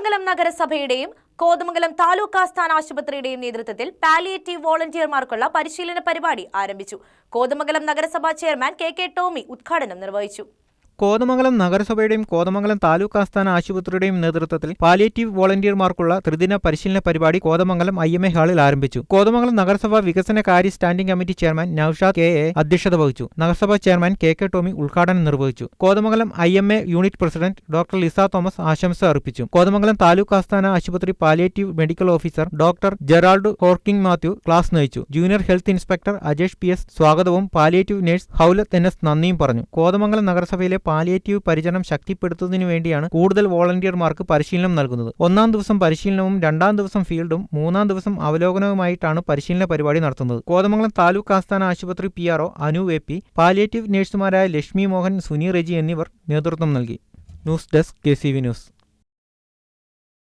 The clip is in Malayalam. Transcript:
കോതമംഗലം നഗരസഭയുടെയും കോതമംഗലം താലൂക്ക് ആസ്ഥാന ആശുപത്രിയുടെയും നേതൃത്വത്തിൽ പാലിയേറ്റീവ് വോളണ്ടിയർമാർക്കുള്ള പരിശീലന പരിപാടി ആരംഭിച്ചു. കോതമംഗലം നഗരസഭാ ചെയർമാൻ കെ കെ ടോമി ഉദ്ഘാടനം നിർവഹിച്ചു. കോതമംഗലം നഗരസഭയുടെയും കോതമംഗലം താലൂക്ക് ആസ്ഥാന ആശുപത്രിയുടെയും നേതൃത്വത്തിൽ പാലിയേറ്റീവ് വോളണ്ടിയർമാർക്കുള്ള ത്രിദിന പരിശീലന പരിപാടി കോതമംഗലം ഐ എം എ ഹാളിൽ ആരംഭിച്ചു. കോതമംഗലം നഗരസഭ വികസന കാര്യ standing committee chairman Naushad K A അധ്യക്ഷത വഹിച്ചു. നഗരസഭാ ചെയർമാൻ കെ കെ ടോമി ഉദ്ഘാടനം നിർവഹിച്ചു. Kothamangalam I M A unit president doctor Lisa Thomas ആശംസ അർപ്പിച്ചു. കോതമംഗലം താലൂക്ക് ആസ്ഥാന ആശുപത്രി palliative medical officer doctor Gerald Horking Mathew class നയിച്ചു. Junior health inspector Ajesh P S സ്വാഗതവും palliative nurse Haulath N S നന്ദിയും പറഞ്ഞു. കോതമംഗലം നഗരസഭയിലെ പാലിയേറ്റീവ് പരിചരണം ശക്തിപ്പെടുത്തുന്നതിനു വേണ്ടിയാണ് കൂടുതൽ വോളണ്ടിയർമാർക്ക് പരിശീലനം നൽകുന്നത്. ഒന്നാം ദിവസം പരിശീലനവും രണ്ടാം ദിവസം ഫീൽഡും മൂന്നാം ദിവസം അവലോകനവുമായിട്ടാണ് പരിശീലന പരിപാടി നടത്തുന്നത്. കോതമംഗലം താലൂക്ക് ആസ്ഥാന ആശുപത്രി P RO Anu A P palliative നഴ്സുമാരായ Lakshmi Mohan Suni Reji എന്നിവർ നേതൃത്വം നൽകി. News desk K C V news.